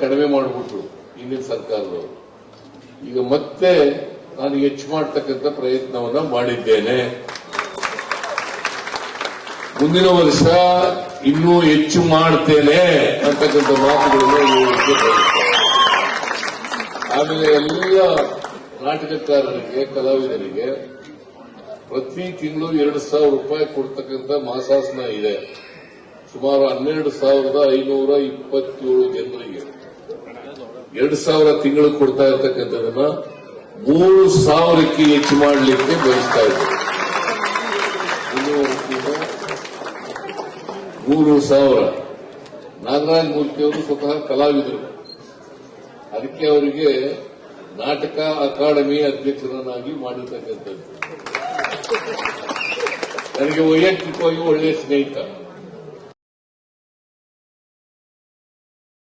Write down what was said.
ಕಡಿಮೆ ಮಾಡಿಬಿಟ್ರು ಹಿಂದಿನ ಸರ್ಕಾರದವರು. ಈಗ ಮತ್ತೆ ನಾನು ಹೆಚ್ಚು ಮಾಡ್ತಕ್ಕಂಥ ಪ್ರಯತ್ನವನ್ನ ಮಾಡಿದ್ದೇನೆ. ಮುಂದಿನ ವರ್ಷ ಇನ್ನೂ ಹೆಚ್ಚು ಮಾಡ್ತೇನೆ ಅಂತಕ್ಕಂಥ ಮಾತುಗಳನ್ನು. ಆಮೇಲೆ ಎಲ್ಲ ನಾಟಕಕಾರರಿಗೆ, ಕಲಾವಿದರಿಗೆ ಪ್ರತಿ ತಿಂಗಳು ಎರಡು ಸಾವಿರ ರೂಪಾಯಿ ಕೊಡ್ತಕ್ಕಂಥ ಮಾಸಾಸನ ಇದೆ. ಸುಮಾರು ಹನ್ನೆರಡು ಸಾವಿರದ ಐನೂರ ಇಪ್ಪತ್ತೇಳು ಜನರಿಗೆ. ಎರಡು ಸಾವಿರ ತಿಂಗಳು ಕೊಡ್ತಾ ಇರ್ತಕ್ಕಂಥದನ್ನ ಮೂರು ಸಾವಿರಕ್ಕೆ ಹೆಚ್ಚು ಮಾಡಲಿಕ್ಕೆ ಬಯಸ್ತಾ ಇದ್ದಾರೆ ಮೂರು ಸಾವಿರ. ನಾಗರಾಜ್ ಮೂರ್ತಿ ಅವರು ಸ್ವತಃ ಕಲಾವಿದರು. ಅದಕ್ಕೆ ಅವರಿಗೆ ನಾಟಕ ಅಕಾಡೆಮಿ ಅಧ್ಯಕ್ಷರನ್ನಾಗಿ ಮಾಡಿರ್ತಕ್ಕಂಥದ್ದು. ನನಗೆ ವೈಯಕ್ತಿಕವಾಗಿ ಒಳ್ಳೆಯ ಸ್ನೇಹಿತ.